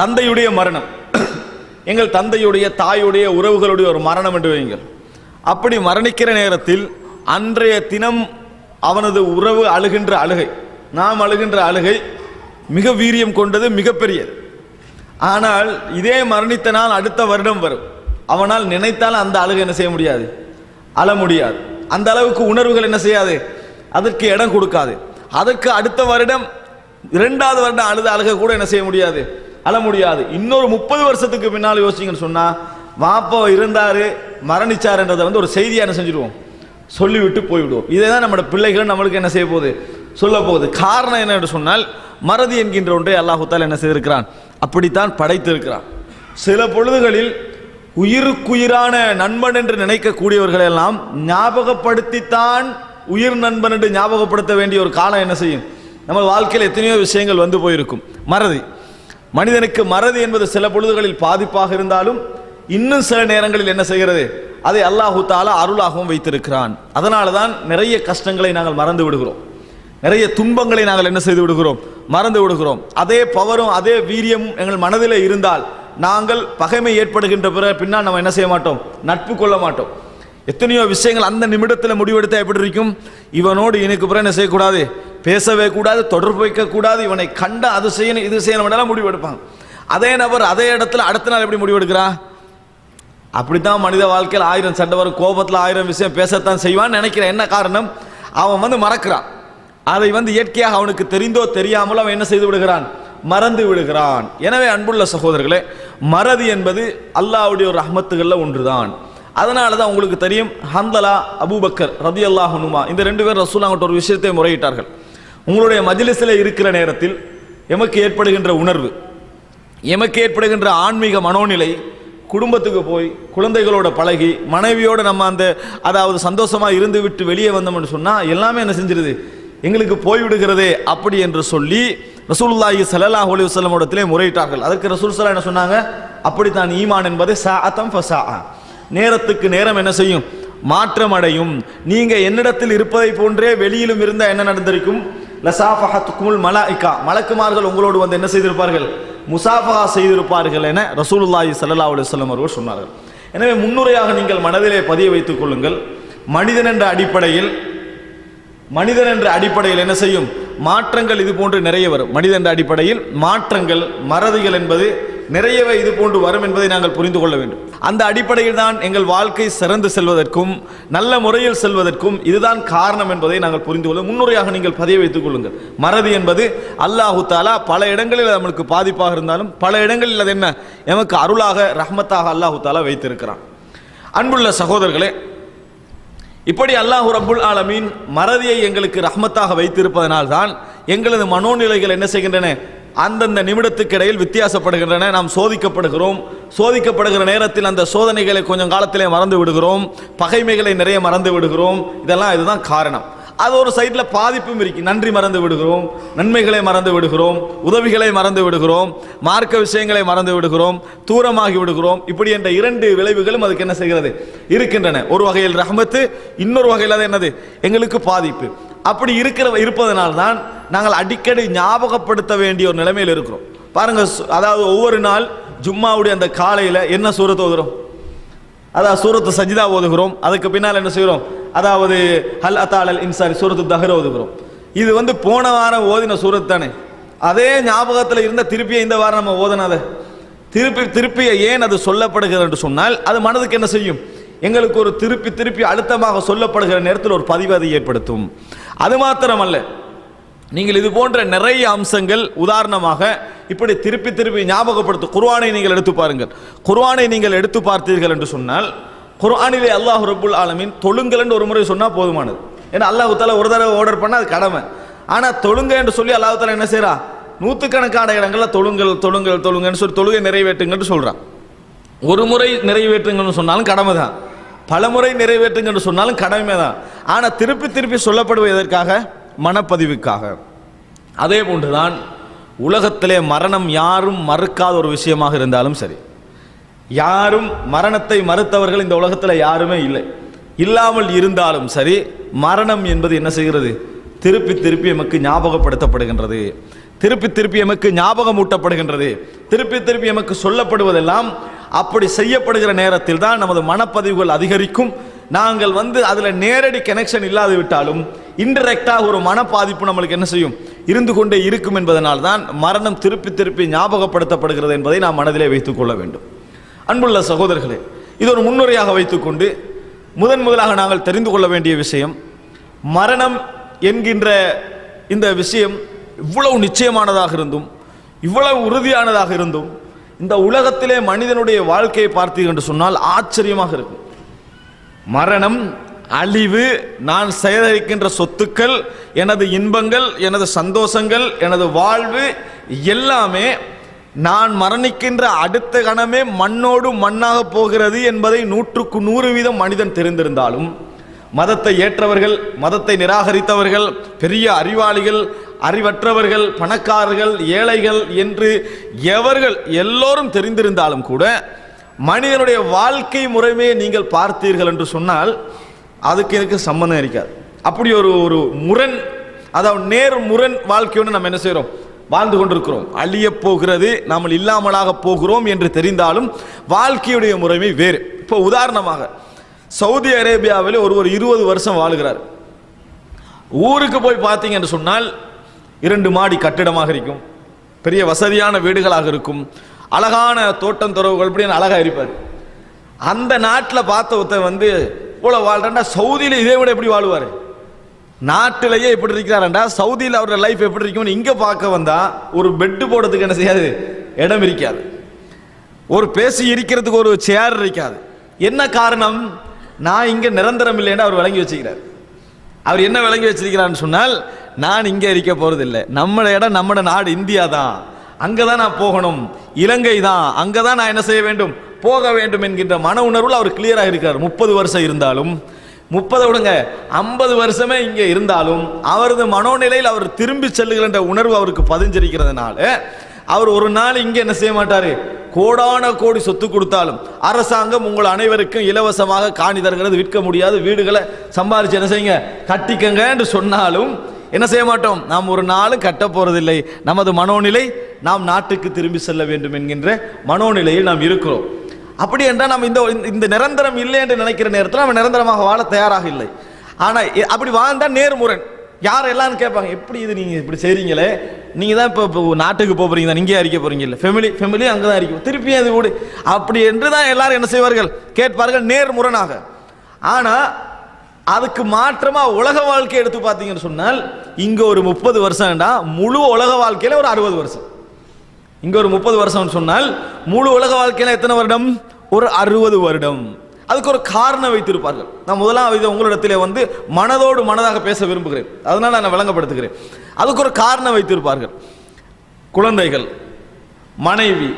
தந்தையுடைய மரணம். எங்கள் தந்தையுடைய தாயுடைய உறவுகளுடைய ஒரு மரணம் என்று வைங்கள் அப்படி மரணிக்கிற நேரத்தில் அன்றைய தினம் அவனது உறவு அழுகின்ற அழுகை நாம் அழுகின்ற அழுகை மிக வீரியம் கொண்டது மிகப்பெரியது. ஆனால் இதே மரணித்த நாள் அடுத்த வருடம் வரும். அவனால் நினைத்தால் அந்த அழுகை என்ன செய்ய முடியாது? அழ முடியாது. அந்த அளவுக்கு உணர்வுகள் என்ன செய்யாது? அதற்கு இடம் கொடுக்காது. அதற்கு அடுத்த வருடம் இரண்டாவது வருடம் அழுத அழுக கூட என்ன செய்ய முடியாது? அழ முடியாது. இன்னொரு முப்பது வருஷத்துக்கு பின்னால் யோசிச்சிங்கன்னு சொன்னால் வாப்பா இருந்தாரு மரணிச்சாருன்றதை வந்து ஒரு செய்தியாக என்ன செஞ்சிருவோம் சொல்லிவிட்டு போய்விடுவோம். இதே தான் நம்மளோட பிள்ளைகள் நம்மளுக்கு என்ன செய்ய போகுது? சொல்ல போகுது. காரணம் என்ன என்று சொன்னால் மறதி என்கின்ற ஒன்றை அல்லாஹுத்தால் என்ன செய்திருக்கிறான்? அப்படித்தான் படைத்திருக்கிறான். சில பொழுதுகளில் உயிருக்குயிரான நண்பன் என்று நினைக்கக்கூடியவர்களெல்லாம் ஞாபகப்படுத்தித்தான் உயிர் நண்பன் என்று ஞாபகப்படுத்த வேண்டிய ஒரு காலம் என்ன செய்யும்? நம்ம வாழ்க்கையில் எத்தனையோ விஷயங்கள் வந்து போயிருக்கும். மறதி. மனிதனுக்கு மறதி என்பது சில பொழுதுகளில் பாதிப்பாக இருந்தாலும் இன்னும் சில நேரங்களில் என்ன செய்கிறது? அதை அல்லாஹு தாலா அருளாகவும் வைத்திருக்கிறான். அதனால தான் நிறைய கஷ்டங்களை நாங்கள் மறந்து விடுகிறோம். நிறைய துன்பங்களை நாங்கள் என்ன செய்து விடுகிறோம்? மறந்து விடுகிறோம். அதே பவரும் அதே வீரியமும் எங்கள் மனதில் இருந்தால் நாங்கள் பகைமை ஏற்படுகின்ற பிறகு பின்னால் நம்ம என்ன செய்ய மாட்டோம்? நட்பு கொள்ள மாட்டோம். எத்தனையோ விஷயங்கள் அந்த நிமிடத்தில் முடிவெடுத்தால் எப்படி இருக்கும்? இவனோடு எனக்கு பிறகு என்ன செய்யக்கூடாது? பேசவே கூடாது தொடர்பு வைக்கக்கூடாது இவனை கண்ட அது செய்யணும் இது செய்யணும் எல்லாம் முடிவெடுப்பாங்க அதே நபர் அதே இடத்துல அடுத்த நாள் எப்படி முடிவெடுக்கிறா அப்படித்தான் மனித வாழ்க்கையில் ஆயிரம் சண்டை வரும் கோபத்தில் ஆயிரம் விஷயம் பேசத்தான் செய்வான்னு நினைக்கிறேன். என்ன காரணம்? அவன் வந்து மறக்கிறான். அதை வந்து இயற்கையாக அவனுக்கு தெரிந்தோ தெரியாமலோ அவன் என்ன செய்து விடுகிறான்? மறந்து விடுகிறான். எனவே அன்புள்ள சகோதரர்களே மறதி என்பது அல்லாஹ்வுடைய ஒரு ரஹ்மத்துகளில் ஒன்றுதான். அதனால தான் உங்களுக்கு தெரியும் ஹந்தலா அபூபக்கர் ரதி அல்லாஹ் இந்த ரெண்டு பேர் ரசூலாங்கிட்ட ஒரு விஷயத்தை முறையிட்டார்கள். உங்களுடைய மஜ்லிஸில் இருக்கிற நேரத்தில் எமக்கு ஏற்படுகின்ற உணர்வு எமக்கு ஏற்படுகின்ற ஆன்மீக மனோநிலை குடும்பத்துக்கு போய் குழந்தைகளோட பழகி மனைவியோடு நம்ம அந்த அதாவது சந்தோஷமாக இருந்து விட்டு வெளியே வந்தோம்னு சொன்னால் எல்லாமே என்ன செஞ்சிருது? எங்களுக்கு போய்விடுகிறதே அப்படி என்று சொல்லி ரசூல்லாஹி ஸல்லல்லாஹு அலி வஸல்லமோடத்திலே முறையிட்டார்கள். அதற்கு ரசூல் சலா என்ன சொன்னாங்க? அப்படித்தான் ஈமான் என்பது சாஅத்தம் ஃபசாஅ நேரத்துக்கு நேரம் என்ன செய்யும்? மாற்றம் அடையும் நீங்கள் என்னிடத்தில் இருப்பதை போன்றே வெளியிலும் இருந்தால் என்ன நடந்திருக்கும்? லசாஃபஹத்துக்குமுல் மலாய்க்கா மலக்குமார்கள் உங்களோடு வந்து என்ன செய்திருப்பார்கள்? முசாஃபஹா செய்திருப்பார்கள் என ரசூலுல்லாஹி சல்லா அலுவலம் அவர்கள் சொன்னார்கள். எனவே முன்னுரையாக நீங்கள் மனதிலே பதிய வைத்துக் கொள்ளுங்கள். மனிதன் என்ற அடிப்படையில் மனிதன் என்ற அடிப்படையில் என்ன செய்யும்? மாற்றங்கள் இது போன்று நிறைய வரும். மனிதன் என்ற அடிப்படையில் மாற்றங்கள் மறதிகள் என்பது நிறையவே இது போன்று வரும் என்பதை நாங்கள் புரிந்து கொள்ள வேண்டும். அந்த அடிப்படையில் தான் எங்கள் வாழ்க்கை சிறந்து செல்வதற்கும் நல்ல முறையில் செல்வதற்கும் இதுதான் காரணம் என்பதை நாங்கள் புரிந்து கொள்ள முன்னுரையாக நீங்கள் பதிய வைத்துக் கொள்ளுங்கள். மறதி என்பது அல்லாஹு தாலா பல இடங்களில் நம்மளுக்கு பாதிப்பாக இருந்தாலும் பல இடங்களில் அது என்ன? எமக்கு அருளாக ரஹ்மத்தாக அல்லாஹு தாலா வைத்திருக்கிறான். அன்புள்ள சகோதரர்களே இப்படி அல்லாஹு ரபுல் ஆலமீன் மறதியை எங்களுக்கு ரஹ்மத்தாக வைத்திருப்பதனால் தான் எங்களது மனோநிலைகள் என்ன செய்கின்றன? அந்தந்த நிமிடத்துக்கு இடையில் வித்தியாசப்படுகின்றன. நாம் சோதிக்கப்படுகிறோம். சோதிக்கப்படுகிற நேரத்தில் அந்த சோதனைகளை கொஞ்சம் காலத்திலே மறந்து விடுகிறோம். பகைமைகளை நிறைய மறந்து விடுகிறோம். இதெல்லாம் இதுதான் காரணம். அது ஒரு சைடில் பாதிப்பும் இருக்கு. நன்றி மறந்து விடுகிறோம். நன்மைகளை மறந்து விடுகிறோம். உதவிகளை மறந்து விடுகிறோம். மார்க்க விஷயங்களை மறந்து விடுகிறோம். தூரமாகி விடுகிறோம். இப்படி என்ற இரண்டு விளைவுகளும் அதுக்கு என்ன செய்கிறது? இருக்கின்றன. ஒரு வகையில் ரஹமத்து இன்னொரு வகையில் அது என்னது? எங்களுக்கு பாதிப்பு. அப்படி இருக்கிற இருப்பதனால்தான் நாங்கள் அடிக்கடி ஞாபகப்படுத்த வேண்டிய ஒரு நிலைமையில் இருக்கிறோம். பாருங்க அதாவது ஒவ்வொரு நாள் ஜும்மாவுடைய அந்த காலையில் என்ன சூரத்தை ஓதுகிறோம் அதாவது சூரத்து சஜிதா ஓதுகிறோம். அதுக்கு பின்னால் என்ன செய்கிறோம்? அதாவது ஹல் அத்தாலல் இன்சாரி சூரத்து தஹர ஓதுகிறோம். இது வந்து போன வாரம் ஓதின சூரத் தானே. அதே ஞாபகத்தில் இருந்த திருப்பியை இந்த வாரம் நம்ம ஓதுனதை திருப்பி திருப்பியை ஏன் அது சொல்லப்படுகிறது என்று சொன்னால் அது மனதுக்கு என்ன செய்யும்? எங்களுக்கு ஒரு திருப்பி திருப்பி அழுத்தமாக சொல்லப்படுகிற நேரத்தில் ஒரு பதிவு அதை ஏற்படுத்தும். அது மாத்திரமல்ல. நீங்கள் இது போன்ற நிறைய அம்சங்கள் உதாரணமாக இப்படி திருப்பி திருப்பி ஞாபகப்படுத்தும் குர்வானை நீங்கள் எடுத்து பாருங்கள். குர்வானை நீங்கள் எடுத்து பார்த்தீர்கள் என்று சொன்னால் குர்ஆனிலே அல்லாஹ் ரபுல் ஆலமின் தொழுங்கள் என்று ஒரு முறை சொன்னால் போதுமானது. ஏன்னா அல்லாஹு தாலா ஒரு தடவை ஆர்டர் பண்ணால் அது கடமை. ஆனால் தொழுங்க என்று சொல்லி அல்லாஹு தாலா என்ன செய்றா? நூற்றுக்கணக்கான இடங்களில் தொழுங்கள் தொழுங்கள் தொழுங்கன்னு சொல்லி தொழுகை நிறைவேற்றுங்கன்னு சொல்கிறான் ஒரு முறை நிறைவேற்றுங்கன்னு சொன்னாலும் கடமை தான் பல முறை நிறைவேற்றுங்கன்னு சொன்னாலும் கடமை தான் ஆனால் திருப்பி திருப்பி சொல்லப்படுவதற்காக மனப்பதிவுக்காக. அதே போன்றுதான் உலகத்திலே மரணம் யாரும் மறுக்காத ஒரு விஷயமாக இருந்தாலும் சரி. யாரும் மரணத்தை மறுத்தவர்கள் இந்த உலகத்தில் யாருமே இல்லை. இல்லாமல் இருந்தாலும் சரி மரணம் என்பது என்ன செய்கிறது? திருப்பி திருப்பி எமக்கு ஞாபகப்படுத்தப்படுகின்றது. திருப்பி திருப்பி எமக்கு ஞாபகம் ஊட்டப்படுகின்றது திருப்பி திருப்பி எமக்கு சொல்லப்படுவதெல்லாம் அப்படி செய்யப்படுகிற நேரத்தில் தான் நமது மனப்பதிவுகள் அதிகரிக்கும். நாங்கள் வந்து அதில் நேரடி கனெக்ஷன் இல்லாது விட்டாலும் இன்டெரக்டாக ஒரு மன பாதிப்பு நம்மளுக்கு என்ன செய்யும்? இருந்து கொண்டே இருக்கும் என்பதனால் தான் மரணம் திருப்பி திருப்பி ஞாபகப்படுத்தப்படுகிறது என்பதை நாம் மனதிலே வைத்துக் கொள்ள வேண்டும். அன்புள்ள சகோதரர்களே இது ஒரு முன்னுரையாக வைத்துக்கொண்டு முதன் முதலாக நாங்கள் தெரிந்து கொள்ள வேண்டிய விஷயம் மரணம் என்கின்ற இந்த விஷயம் இவ்வளவு நிச்சயமானதாக இருந்தும் இவ்வளவு உறுதியானதாக இருந்தும் இந்த உலகத்திலே மனிதனுடைய வாழ்க்கையை பார்த்தீர்கள் என்று சொன்னால் ஆச்சரியமாக இருக்கும். மரணம் அழிவு நான் சேகரிக்கின்ற சொத்துக்கள் எனது இன்பங்கள் எனது சந்தோஷங்கள் எனது வாழ்வு எல்லாமே நான் மரணிக்கின்ற அடுத்த கணமே மண்ணோடு மண்ணாக போகிறது என்பதை நூற்றுக்கு நூறு வீதம் மனிதன் தெரிந்திருந்தாலும் மதத்தை ஏற்றவர்கள் மதத்தை நிராகரித்தவர்கள் பெரிய அறிவாளிகள் அறிவற்றவர்கள் பணக்காரர்கள் ஏழைகள் என்று எவர்கள் எல்லோரும் தெரிந்திருந்தாலும் கூட மனிதனுடைய வாழ்க்கை முறைமையை நீங்கள் பார்த்தீர்கள் என்று சொன்னால் அதுக்கு எனக்கு சம்பந்தம் இருக்காது. அப்படி ஒரு ஒரு முரண் அதாவது நேர் முரண் வாழ்க்கையோடு நம்ம என்ன செய்கிறோம்? வாழ்ந்து கொண்டிருக்கிறோம். அழியப் போகிறது நாம் இல்லாமலாக போகிறோம் என்று தெரிந்தாலும் வாழ்க்கையுடைய முறைமை வேறு. இப்போ உதாரணமாக சவுதி அரேபியாவில் ஒருவர் இருபது வருஷம் வாழுகிறார். ஊருக்கு போய் பார்த்தீங்க என்று சொன்னால் இரண்டு மாடி கட்டிடமாக இருக்கும். பெரிய வசதியான வீடுகளாக இருக்கும். அழகான தோட்டம் துறவுகள் அப்படின்னு அழகாக இருப்பார். அந்த நாட்டில் பார்த்த ஒருத்தர் வந்து இவ்வளோ வாழ்றா சவுதியில் இதே விட எப்படி வாழ்வார்? நாட்டிலேயே எப்படி இருக்கிறாரண்டா சவுதியில் அவரோட லைஃப் எப்படி இருக்கும்னு இங்கே பார்க்க வந்தால் ஒரு பெட்டு போடுறதுக்கு என்ன செய்யாது? இடம் இருக்காது. ஒரு பேசி இருக்கிறதுக்கு ஒரு சேர் இருக்காது. என்ன காரணம்? நான் இங்கே நிரந்தரம் இல்லைன்னு அவர் விளங்கி வச்சுக்கிறார். அவர் என்ன விளங்கி வச்சிருக்கிறான்னு சொன்னால் நான் இங்கே இருக்க போறதில்லை. நம்ம இடம் நம்மளோட நாடு இந்தியா தான் அங்கே தான் நான் போகணும். இலங்கை தான் அங்கே தான் நான் என்ன செய்ய வேண்டும்? போக வேண்டும் என்கின்ற மன உணர்வில் அவர் கிளியராக இருக்கிறார் முப்பது வருஷம் இருந்தாலும். முப்பதை விடுங்க. ஐம்பது வருஷமே இங்கே இருந்தாலும் அவரது மனோநிலையில் அவர் திரும்பி செல்லுகின்ற உணர்வு அவருக்கு பதிஞ்சிருக்கிறதுனால அவர் ஒரு நாள் இங்கே என்ன செய்ய மாட்டார்? கோடான கோடி சொத்து கொடுத்தாலும் அரசாங்கம் உங்கள் அனைவருக்கும் இலவசமாக காணி தருகிறது விற்க முடியாது வீடுகளை சம்பாதிச்சு என்ன செய்யுங்க? கட்டிக்கங்க என்று சொன்னாலும் என்ன செய்ய மாட்டோம்? நாம் ஒரு நாளும் கட்ட போறதில்லை. நமது மனோநிலை நாம் நாட்டுக்கு திரும்பி செல்ல வேண்டும் என்கின்ற மனோநிலையில் நாம் இருக்கிறோம். அப்படி என்றால் நாம் இந்த இந்த நிரந்தரம் இல்லை என்று நினைக்கிற நேரத்தில் நம்ம நிரந்தரமாக வாழ தயாராக இல்லை. ஆனால் அப்படி வாழ்ந்தால் நேர்முரண். யார் எல்லாரும் கேட்பாங்க எப்படி இது நீங்கள் இப்படி செய்கிறீங்களே நீங்கள் தான் இப்போ இப்போ நாட்டுக்கு போகிறீங்க தான் இங்கே அறிக்க போறீங்க இல்லை. ஃபெமிலி ஃபெமிலி அங்கே தான் அறிக்கும் திருப்பி அது விடு அப்படி என்று தான் எல்லாரும் என்ன செய்வார்கள்? கேட்பார்கள் நேர்முரணாக. ஆனால் அதுக்கு மாற்றமாக உலக வாழ்க்கை எடுத்து பார்த்தீங்கன்னு சொன்னால் இங்கே ஒரு முப்பது வருஷம்டா முழு உலக வாழ்க்கையில் ஒரு அறுபது வருஷம். இங்கே ஒரு முப்பது வருஷம்னு சொன்னால் முழு உலக வாழ்க்கையில எத்தனை வருடம்? ஒரு அறுபது வருடம். அதுக்கு ஒரு காரணம் வைத்திருப்பார்கள். நான் முதலாவது உங்களிடத்திலே வந்து மனதோடு மனதாக பேச விரும்புகிறேன். அதனால் நான் விளங்கப்படுத்துகிறேன். அதுக்கு ஒரு காரணம் வைத்திருப்பார்கள். குழந்தைகள் மனைவி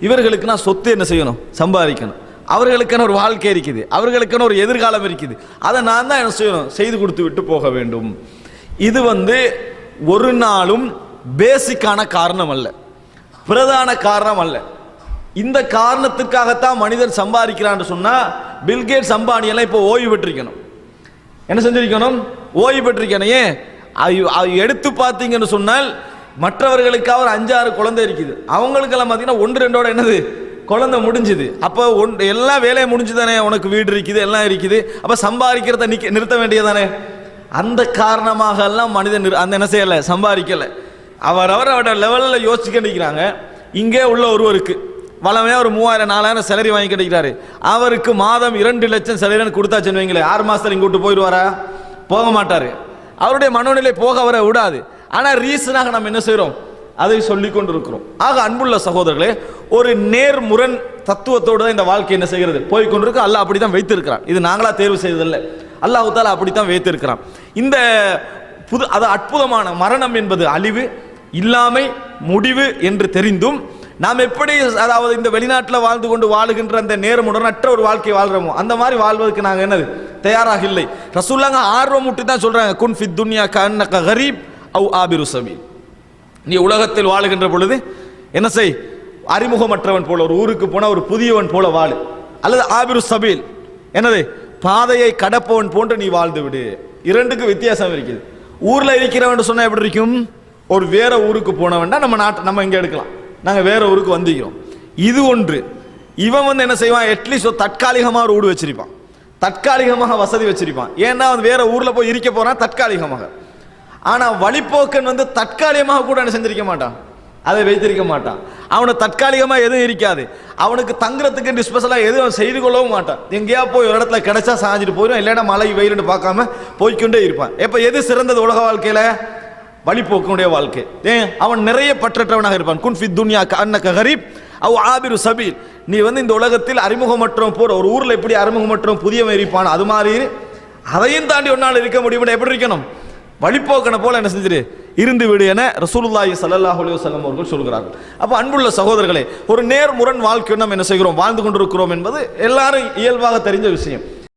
இவர்களுக்கு நான் சொத்து என்ன செய்யணும்? சம்பாதிக்கணும். அவர்களுக்கான ஒரு வாழ்க்கை இருக்குது. அவர்களுக்கான ஒரு எதிர்காலம் இருக்குது. அதை நான் தான் என்ன செய்யணும்? செய்து கொடுத்து விட்டு போக வேண்டும். இது வந்து ஒரு நாளும் பேசிக்கான காரணம் அல்ல. பிரதான காரணம் அல்ல. இந்த காரணத்துக்காகத்தான் மனிதன் சம்பாதிக்கிறான்னு சொன்னால் பில்கேட் அம்பானி இப்போ ஓய்வு பெற்றிருக்கணும். என்ன செஞ்சிருக்கணும்? ஓய்வு பெற்றிருக்கணும். ஏன்? அது எடுத்து பார்த்தீங்கன்னு சொன்னால் மற்றவர்களுக்காக ஒரு அஞ்சாறு குழந்தை இருக்குது. அவங்களுக்கெல்லாம் பார்த்தீங்கன்னா ஒன்று ரெண்டோட என்னது? குழந்தை முடிஞ்சுது. அப்போ ஒன் எல்லா வேலையும் முடிஞ்சு தானே உனக்கு வீடு இருக்குது எல்லாம் இருக்குது. அப்போ சம்பாதிக்கிறத நிக்க நிறுத்த வேண்டியதானே அந்த காரணமாக எல்லாம் மனிதன் அந்த என்ன செய்யலை? சம்பாதிக்கலை. அவரவர் அவரோட லெவலில் யோசிக்க நிற்கிறாங்க இங்கே உள்ள ஒருவருக்கு வளமையாக ஒரு மூவாயிரம் நாலாயிரம் சேலரி வாங்கி கிடைக்கிறாரு அவருக்கு மாதம் இரண்டு லட்சம் சேலரின்னு கொடுத்தாச்சுன்னு வைங்களேன் ஆறு மாதத்தில் இங்கே விட்டு போயிடுவாரா? போக மாட்டார். அவருடைய மனநிலை போக அவரை விடாது. ஆனால் ரீசனாக நம்ம என்ன செய்கிறோம் அதை சொல்லி கொண்டு இருக்கிறோம் ஆக அன்புள்ள சகோதரர்களே ஒரு நேர்முரண் தத்துவத்தோடு தான் இந்த வாழ்க்கை என்ன செய்கிறது? போய் கொண்டிருக்கு அல்லாஹ் அப்படி தான் வைத்திருக்கிறான். இது நாங்களாக தேர்வு செய்ததில்லை. அல்லாஹ் தாலா அப்படி தான் வைத்திருக்கிறான். இந்த புது அது அற்புதமான மரணம் என்பது அழிவு இல்லாமை முடிவு என்று தெரிந்தும் நாம் எப்படி அதாவது இந்த வெளிநாட்டில் வாழ்ந்து கொண்டு வாழுகின்ற அந்த நேரமுடனற்ற ஒரு வாழ்க்கை வாழ்கிறோமோ அந்த மாதிரி வாழ்வதற்கு நாங்கள் என்னது? தயாராக இல்லை. ரசூல்லாங்க ஆர்வம் விட்டு தான் சொல்கிறாங்க குன் ஃபித் துன்யா கண்ண கரீப் அவு ஆபிரு நீ உலகத்தில் வாழுகின்ற பொழுது என்ன செய்? அறிமுகமற்றவன் போல ஒரு ஊருக்கு போன ஒரு புதியவன் போல வாழு. அல்லது ஆபிரு சபீல் என்னது? பாதையை கடப்பவன் போன்று நீ வாழ்ந்து விடு. இரண்டுக்கு வித்தியாசம் இருக்குது. ஊர்ல இருக்கிறவன் சொன்னா எப்படி இருக்கும்? ஒரு வேற ஊருக்கு போனவன்டா நம்ம நாட்டு நம்ம இங்கே எடுக்கலாம். நாங்கள் வேற ஊருக்கு வந்திக்கிறோம் இது ஒன்று. இவன் வந்து என்ன செய்வான்? அட்லீஸ்ட் ஒரு தற்காலிகமாக ஒரு ஊடு வச்சிருப்பான். தற்காலிகமாக வசதி வச்சிருப்பான். ஏன்னா அவன் வேற ஊர்ல போய் இருக்க போறான் தற்காலிகமாக. ஆனா வழிப்போக்கன் வந்து தற்காலிகமாக கூட என்ன செஞ்சிருக்க மாட்டான். அதை வைத்திருக்க மாட்டான். அவனை தற்காலிகமாக எதுவும் இருக்காது. அவனுக்கு தங்குறதுக்கு ஸ்பெஷலாக எதுவும் அவன் செய்து கொள்ளவும் மாட்டான். எங்கேயா போய் ஒரு இடத்துல கிடைச்சா சாஞ்சிட்டு போயிடும் இல்லைன்னா மழை வெயில்னு பார்க்காம போய்க்கொண்டே இருப்பான். எப்போ எது சிறந்தது உலக வாழ்க்கையில்? வழிபோக்கனுடைய வாழ்க்கை. ஏன்? அவன் நிறைய பற்றற்றவனாக இருப்பான். குன்ஃபி துன்யா அன்னக கரீப். அவ் ஆபிரு சபீல். நீ வந்து இந்த உலகத்தில் அறிமுகமற்றவன் போற ஒரு ஊரில் எப்படி அறிமுகமற்றவன் புதியவன் இருப்பான்? அது மாதிரி. அதையும் தாண்டி ஒன்னால் இருக்க முடியும்னு எப்படி இருக்கணும்? வழிபோக்கனை போல என்ன செஞ்சிரு? இருந்துவிடு என ரசூலுல்லாஹி ஸல்லல்லாஹு அலைஹி வஸல்லம் அவர்கள் சொல்கிறார்கள். அப்போ அன்புள்ள சகோதரர்களே ஒரு நேர் முரண் வாழ்க்கை நாம் என்ன செய்கிறோம்? வாழ்ந்து கொண்டிருக்கிறோம் என்பது எல்லாரும் இயல்பாக தெரிஞ்ச விஷயம்.